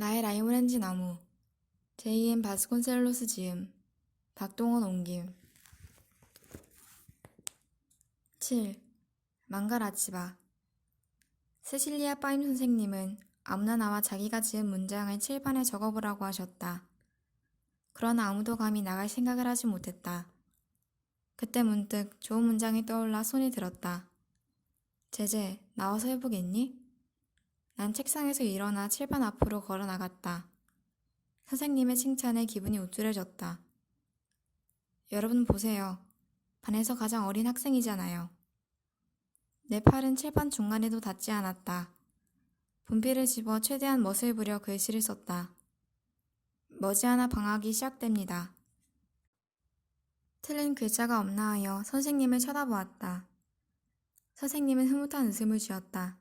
나의 라이오렌지 나무 제2엔 바스콘셀로스 지음 박동원 옮김 7. 망가라치바 세실리아 파임 선생님은 아무나 나와 자기가 지은 문장을 칠판에 적어보라고 하셨다. 그러나 아무도 감히 나갈 생각을 하지 못했다. 그때 문득 좋은 문장이 떠올라 손이 들었다. 제제, 나와서 해보겠니? 난 책상에서 일어나 칠판 앞으로 걸어 나갔다. 선생님의 칭찬에 기분이 우쭐해졌다. 여러분 보세요. 반에서 가장 어린 학생이잖아요. 내 팔은 칠판 중간에도 닿지 않았다. 분필을 집어 최대한 멋을 부려 글씨를 썼다. 머지않아 방학이 시작됩니다. 틀린 글자가 없나 하여 선생님을 쳐다보았다. 선생님은 흐뭇한 웃음을 지었다.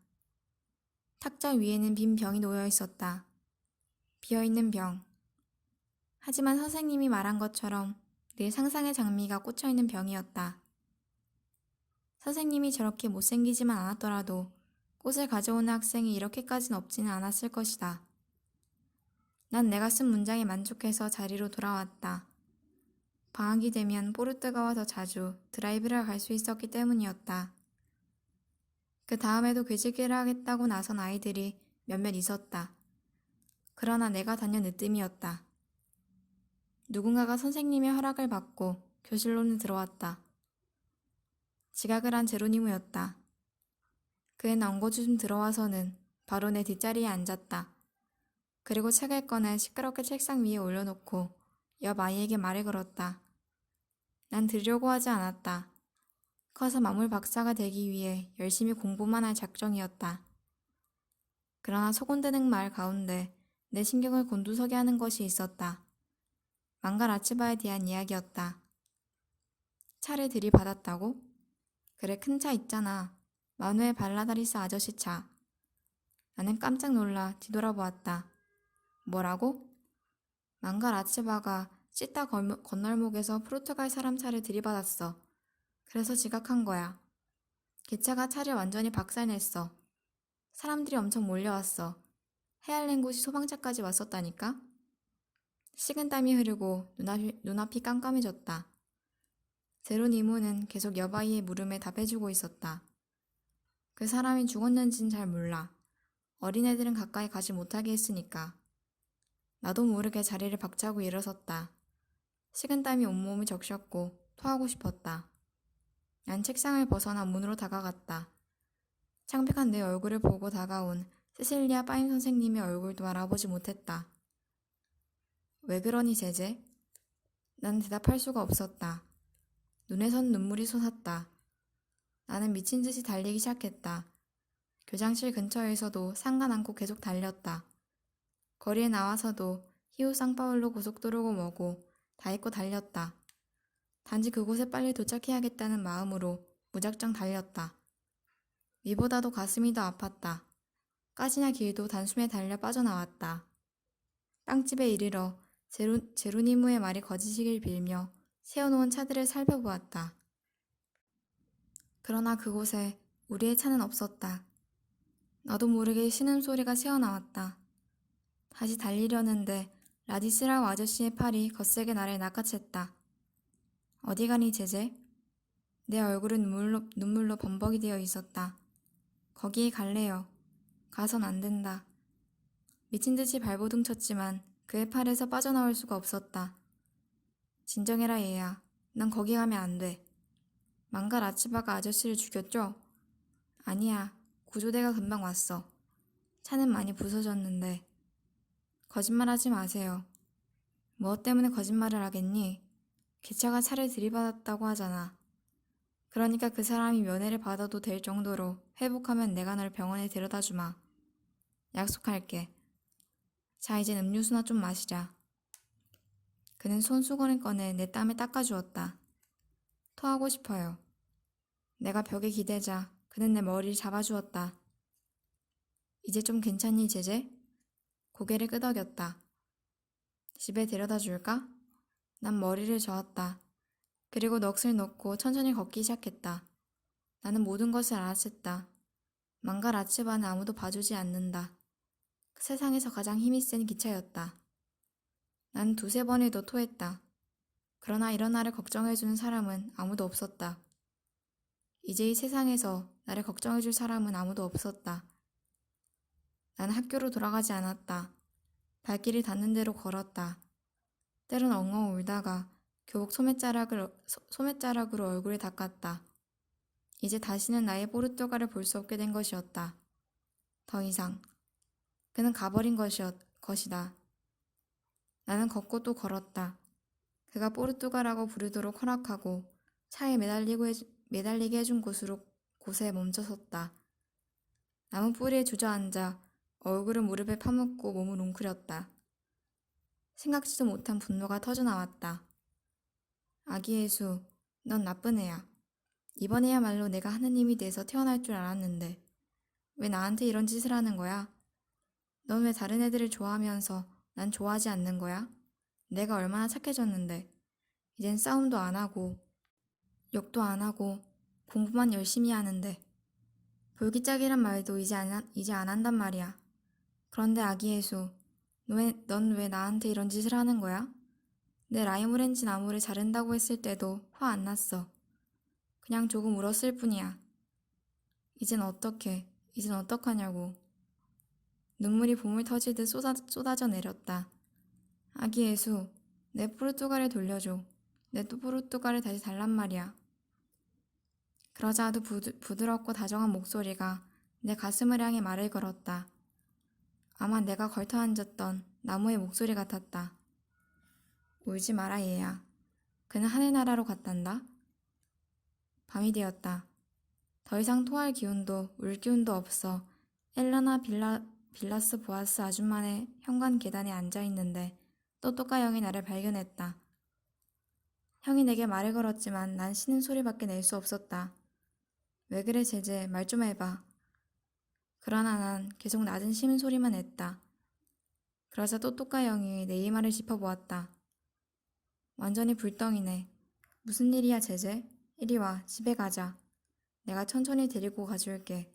탁자 위에는 빈 병이 놓여 있었다. 비어있는 병. 하지만 선생님이 말한 것처럼 늘 상상의 장미가 꽂혀있는 병이었다. 선생님이 저렇게 못생기지만 않았더라도 꽃을 가져오는 학생이 이렇게까진 없지는 않았을 것이다. 난 내가 쓴 문장에 만족해서 자리로 돌아왔다. 방학이 되면 포르투가와 더 자주 드라이브를 갈 수 있었기 때문이었다. 그 다음에도 글짓기를 하겠다고 나선 아이들이 몇몇 있었다. 그러나 내가 다녀 늦뜸이었다. 누군가가 선생님의 허락을 받고 교실로는 들어왔다. 지각을 한 제로니모였다. 그는 엉거주춤 들어와서는 바로 내 뒷자리에 앉았다. 그리고 책을 꺼내 시끄럽게 책상 위에 올려놓고 옆 아이에게 말을 걸었다. 난 들으려고 하지 않았다. 커서 마물 박사가 되기 위해 열심히 공부만 할 작정이었다. 그러나 소곤대는 말 가운데 내 신경을 곤두서게 하는 것이 있었다. 망갈 아치바에 대한 이야기였다. 차를 들이받았다고? 그래 큰 차 있잖아. 마누엘 발라다리스 아저씨 차. 나는 깜짝 놀라 뒤돌아보았다. 뭐라고? 망갈 아치바가 씻다 건- 건널목에서 포르투갈 사람 차를 들이받았어. 그래서 지각한 거야. 기차가 차를 완전히 박살냈어. 사람들이 엄청 몰려왔어. 헤알렌 곳이 소방차까지 왔었다니까? 식은땀이 흐르고 눈앞이, 눈앞이 깜깜해졌다. 제로니모는 계속 여바이의 물음에 답해주고 있었다. 그 사람이 죽었는진 잘 몰라. 어린애들은 가까이 가지 못하게 했으니까. 나도 모르게 자리를 박차고 일어섰다. 식은땀이 온몸을 적셨고 토하고 싶었다. 난 책상을 벗어나 문으로 다가갔다. 창백한 내 얼굴을 보고 다가온 세실리아 파임 선생님의 얼굴도 알아보지 못했다. 왜 그러니 제제? 난 대답할 수가 없었다. 눈에선 눈물이 솟았다. 나는 미친 듯이 달리기 시작했다. 교장실 근처에서도 상관 않고 계속 달렸다. 거리에 나와서도 히우 상파울로 고속도로고 뭐고 다 잊고 달렸다. 단지 그곳에 빨리 도착해야겠다는 마음으로 무작정 달렸다. 위보다도 가슴이 더 아팠다. 까지나 길도 단숨에 달려 빠져나왔다. 빵집에 이르러 제루, 제루니무의 말이 거짓이길 빌며 세워놓은 차들을 살펴보았다. 그러나 그곳에 우리의 차는 없었다. 나도 모르게 신음 소리가 새어나왔다. 다시 달리려는데 라디스라우 아저씨의 팔이 거세게 나를 낚아챘다. 어디 가니 제제? 내 얼굴은 눈물로, 눈물로 범벅이 되어 있었다. 거기에 갈래요. 가선 안 된다. 미친 듯이 발버둥 쳤지만 그의 팔에서 빠져나올 수가 없었다. 진정해라 얘야. 난 거기 가면 안 돼. 망갈 아치바가 아저씨를 죽였죠? 아니야. 구조대가 금방 왔어. 차는 많이 부서졌는데. 거짓말하지 마세요. 무엇 때문에 거짓말을 하겠니? 기차가 차를 들이받았다고 하잖아. 그러니까 그 사람이 면회를 받아도 될 정도로 회복하면 내가 널 병원에 데려다 주마. 약속할게. 자, 이젠 음료수나 좀 마시자. 그는 손수건을 꺼내 내 땀을 닦아주었다. 토하고 싶어요. 내가 벽에 기대자 그는 내 머리를 잡아주었다. 이제 좀 괜찮니, 제제? 고개를 끄덕였다. 집에 데려다 줄까? 난 머리를 저었다. 그리고 넋을 놓고 천천히 걷기 시작했다. 나는 모든 것을 알아챘다. 망갈 아치바는 아무도 봐주지 않는다. 세상에서 가장 힘이 센 기차였다. 난 두세 번에도 토했다. 그러나 이런 나를 걱정해주는 사람은 아무도 없었다. 이제 이 세상에서 나를 걱정해줄 사람은 아무도 없었다. 나는 학교로 돌아가지 않았다. 발길이 닿는 대로 걸었다. 때론 엉엉 울다가 교복 소매자락을, 소- 소매자락으로 얼굴을 닦았다. 이제 다시는 나의 포르투갈을 볼 수 없게 된 것이었다. 더 이상. 그는 가버린 것이었, 것이다. 나는 걷고 또 걸었다. 그가 포르투갈이라고 부르도록 허락하고 차에 매달리고 해, 매달리게 해준 곳으로 곳에 멈춰 섰다. 나무 뿌리에 주저앉아 얼굴을 무릎에 파묻고 몸을 웅크렸다. 생각지도 못한 분노가 터져나왔다. 아기 예수, 넌 나쁜 애야. 이번에야말로 내가 하느님이 돼서 태어날 줄 알았는데 왜 나한테 이런 짓을 하는 거야? 넌 왜 다른 애들을 좋아하면서 난 좋아하지 않는 거야? 내가 얼마나 착해졌는데 이젠 싸움도 안 하고 욕도 안 하고 공부만 열심히 하는데 볼기짝이란 말도 이제 안, 이제 안 한단 말이야. 그런데 아기 예수, 넌 왜 나한테 이런 짓을 하는 거야? 내 라이오렌지 나무를 자른다고 했을 때도 화 안 났어. 그냥 조금 울었을 뿐이야. 이젠 어떡해, 이젠 어떡하냐고. 눈물이 봄을 터지듯 쏟아, 쏟아져 내렸다. 아기 예수, 내 포르투갈을 돌려줘. 내 또 포르투갈을 다시 달란 말이야. 그러자 아주 부드, 부드럽고 다정한 목소리가 내 가슴을 향해 말을 걸었다. 아마 내가 걸터 앉았던 나무의 목소리 같았다. 울지 마라 얘야. 그는 하늘나라로 갔단다. 밤이 되었다. 더 이상 토할 기운도 울 기운도 없어 엘라나 빌라, 빌라스 보아스 아줌마의 현관 계단에 앉아 있는데 또또까 형이 나를 발견했다. 형이 내게 말을 걸었지만 난 쉬는 소리밖에 낼 수 없었다. 왜 그래 제제 말 좀 해봐. 그러나 난 계속 낮은 쉬는 소리만 냈다. 그러자 또또까 형이 내 이마를 짚어보았다. 완전히 불덩이네. 무슨 일이야 제제? 이리 와 집에 가자. 내가 천천히 데리고 가줄게.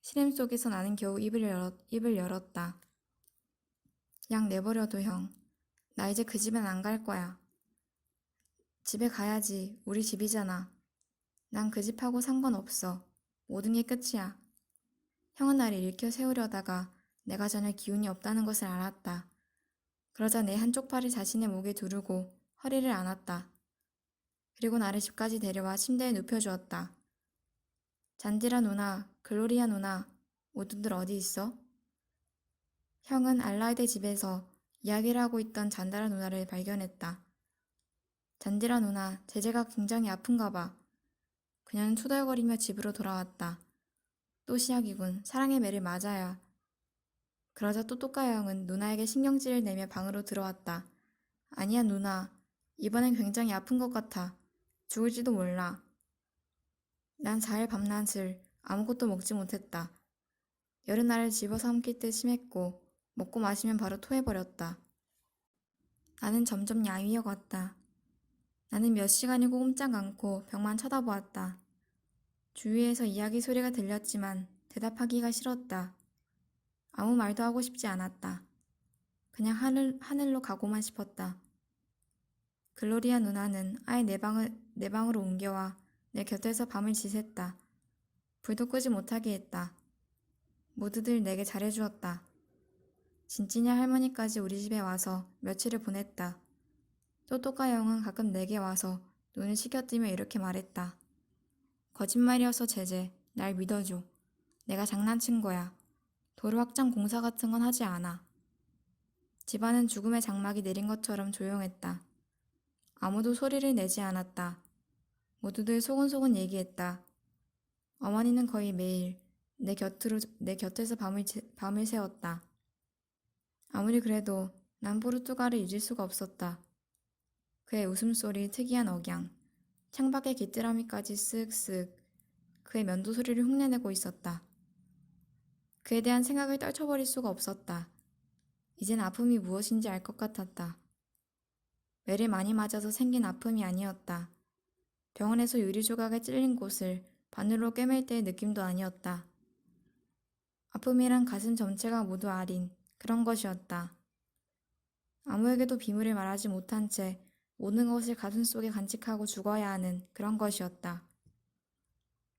시름 속에서 나는 겨우 입을, 열었, 입을 열었다. 그냥 내버려둬 형. 나 이제 그 집엔 안 갈 거야. 집에 가야지. 우리 집이잖아. 난 그 집하고 상관없어. 모든 게 끝이야. 형은 나를 일으켜 세우려다가 내가 전혀 기운이 없다는 것을 알았다. 그러자 내 한쪽 팔을 자신의 목에 두르고 허리를 안았다. 그리고 나를 집까지 데려와 침대에 눕혀주었다. 잔디라 누나, 글로리아 누나, 모두들 어디 있어? 형은 알라이드 집에서 이야기를 하고 있던 잔다라 누나를 발견했다. 잔디라 누나, 제재가 굉장히 아픈가 봐. 그녀는 투덜거리며 집으로 돌아왔다. 또 시작이군. 사랑의 매를 맞아야. 그러자 또또까 형은 누나에게 신경질을 내며 방으로 들어왔다. 아니야, 누나. 이번엔 굉장히 아픈 것 같아. 죽을지도 몰라. 난 사일 밤낮을 아무것도 먹지 못했다. 여름 날을 집어삼킬 듯 심했고 먹고 마시면 바로 토해버렸다. 나는 점점 야위어갔다. 나는 몇 시간이고 꼼짝 않고 벽만 쳐다보았다. 주위에서 이야기 소리가 들렸지만 대답하기가 싫었다. 아무 말도 하고 싶지 않았다. 그냥 하늘, 하늘로 가고만 싶었다. 글로리아 누나는 아예 내 방을, 내 방으로 옮겨와 내 곁에서 밤을 지샜다. 불도 끄지 못하게 했다. 모두들 내게 잘해주었다. 진찐이 할머니까지 우리 집에 와서 며칠을 보냈다. 또또까 형은 가끔 내게 와서 눈을 시켜뜨며 이렇게 말했다. 거짓말이어서 제제, 날 믿어줘. 내가 장난친 거야. 도로 확장 공사 같은 건 하지 않아. 집안은 죽음의 장막이 내린 것처럼 조용했다. 아무도 소리를 내지 않았다. 모두들 소곤소곤 얘기했다. 어머니는 거의 매일 내 곁으로 내 곁에서 밤을 지- 밤을 새웠다. 아무리 그래도 난 포르투갈을 잊을 수가 없었다. 그의 웃음소리 특이한 억양, 창밖의 귀뚜라미까지 쓱쓱 그의 면도 소리를 흉내내고 있었다. 그에 대한 생각을 떨쳐버릴 수가 없었다. 이젠 아픔이 무엇인지 알 것 같았다. 매를 많이 맞아서 생긴 아픔이 아니었다. 병원에서 유리 조각에 찔린 곳을 바늘로 꿰맬 때의 느낌도 아니었다. 아픔이란 가슴 전체가 모두 아린 그런 것이었다. 아무에게도 비밀을 말하지 못한 채 모든 것을 가슴 속에 간직하고 죽어야 하는 그런 것이었다.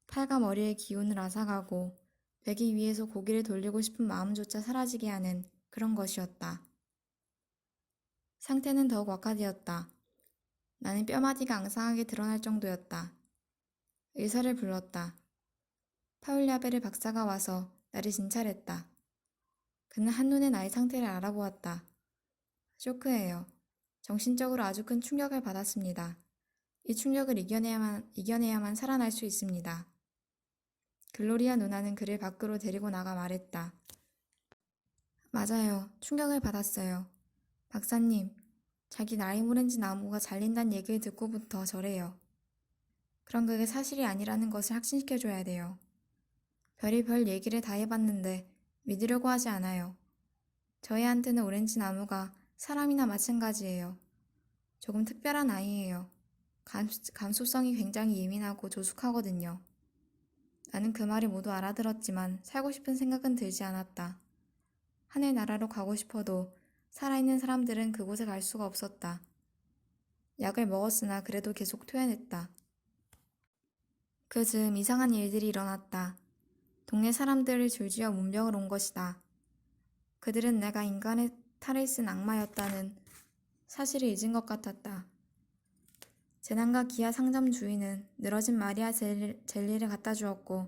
팔과 머리의 기운을 앗아가고 베기 위에서 고기를 돌리고 싶은 마음조차 사라지게 하는 그런 것이었다. 상태는 더욱 악화되었다. 나는 뼈마디가 앙상하게 드러날 정도였다. 의사를 불렀다. 파울리아베르 박사가 와서 나를 진찰했다. 그는 한눈에 나의 상태를 알아보았다. 쇼크예요. 정신적으로 아주 큰 충격을 받았습니다. 이 충격을 이겨내야만, 이겨내야만 살아날 수 있습니다. 글로리아 누나는 그를 밖으로 데리고 나가 말했다. 맞아요. 충격을 받았어요. 박사님, 자기 나이모렌지 나무가 잘린다는 얘기를 듣고부터 저래요. 그럼 그게 사실이 아니라는 것을 확신시켜줘야 돼요. 별이 별 얘기를 다 해봤는데 믿으려고 하지 않아요. 저희한테는 오렌지 나무가 사람이나 마찬가지예요. 조금 특별한 아이예요. 감, 감수 성이 굉장히 예민하고 조숙하거든요. 나는 그 말을 모두 알아들었지만 살고 싶은 생각은 들지 않았다. 하늘 나라로 가고 싶어도 살아있는 사람들은 그곳에 갈 수가 없었다. 약을 먹었으나 그래도 계속 토해냈다. 그 즈음 이상한 일들이 일어났다. 동네 사람들을 줄지어 문병을 온 것이다. 그들은 내가 인간의 쓴 악마였다는 사실을 잊은 것 같았다. 재난과 기아 상점 주인은 늘어진 마리아 젤리, 젤리를 갖다 주었고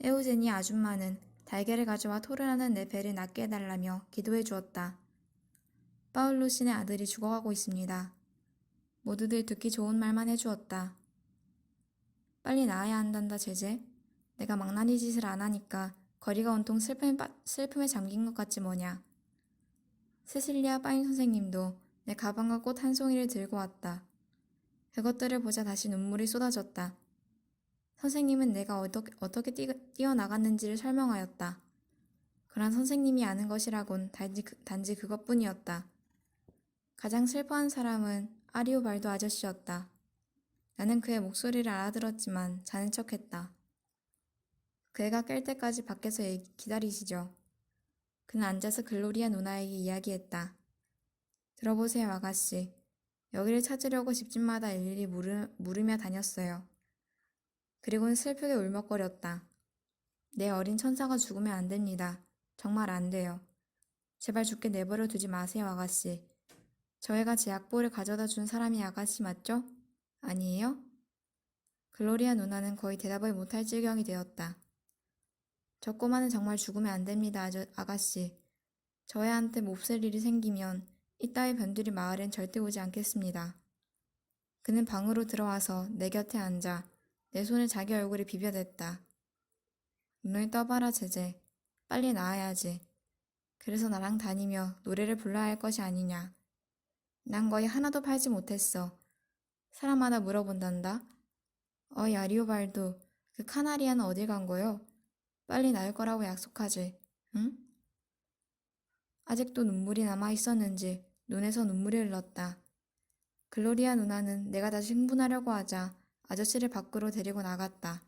에우제니 아줌마는 달걀을 가져와 토르라는 내 배를 낫게 해달라며 기도해 주었다. 파울로 신의 아들이 죽어가고 있습니다. 모두들 듣기 좋은 말만 해주었다. 빨리 나아야 한단다, 제제. 내가 망나니 짓을 안 하니까 거리가 온통 슬픔에, 빠- 슬픔에 잠긴 것 같지 뭐냐. 세실리아 파인 선생님도 내 가방과 꽃 한 송이를 들고 왔다. 그것들을 보자 다시 눈물이 쏟아졌다. 선생님은 내가 어떻게, 어떻게 뛰, 뛰어나갔는지를 설명하였다. 그런 선생님이 아는 것이라곤 단지, 그- 단지 그것뿐이었다. 가장 슬퍼한 사람은 아리오발도 아저씨였다. 나는 그의 목소리를 알아들었지만 자는 척했다. 그 애가 깰 때까지 밖에서 기다리시죠. 그는 앉아서 글로리아 누나에게 이야기했다. 들어보세요, 아가씨. 여기를 찾으려고 집집마다 일일이 물으, 물으며 다녔어요. 그리고는 슬프게 울먹거렸다. 내 어린 천사가 죽으면 안 됩니다. 정말 안 돼요. 제발 죽게 내버려 두지 마세요, 아가씨. 저 애가 제 약보를 가져다 준 사람이 아가씨 맞죠? 아니에요? 글로리아 누나는 거의 대답을 못할 지경이 되었다. 저 꼬마는 정말 죽으면 안 됩니다, 아저, 아가씨. 저 애한테 몹쓸 일이 생기면 이따위 변두리 마을엔 절대 오지 않겠습니다. 그는 방으로 들어와서 내 곁에 앉아 내 손을 자기 얼굴에 비벼댔다. 눈을 떠봐라, 제제. 빨리 나아야지. 그래서 나랑 다니며 노래를 불러야 할 것이 아니냐. 난 거의 하나도 팔지 못했어. 사람마다 물어본단다. 어이, 아리오발도, 그 카나리아는 어딜 간 거요? 빨리 나을 거라고 약속하지, 응? 아직도 눈물이 남아 있었는지 눈에서 눈물이 흘렀다. 글로리아 누나는 내가 다시 흥분하려고 하자 아저씨를 밖으로 데리고 나갔다.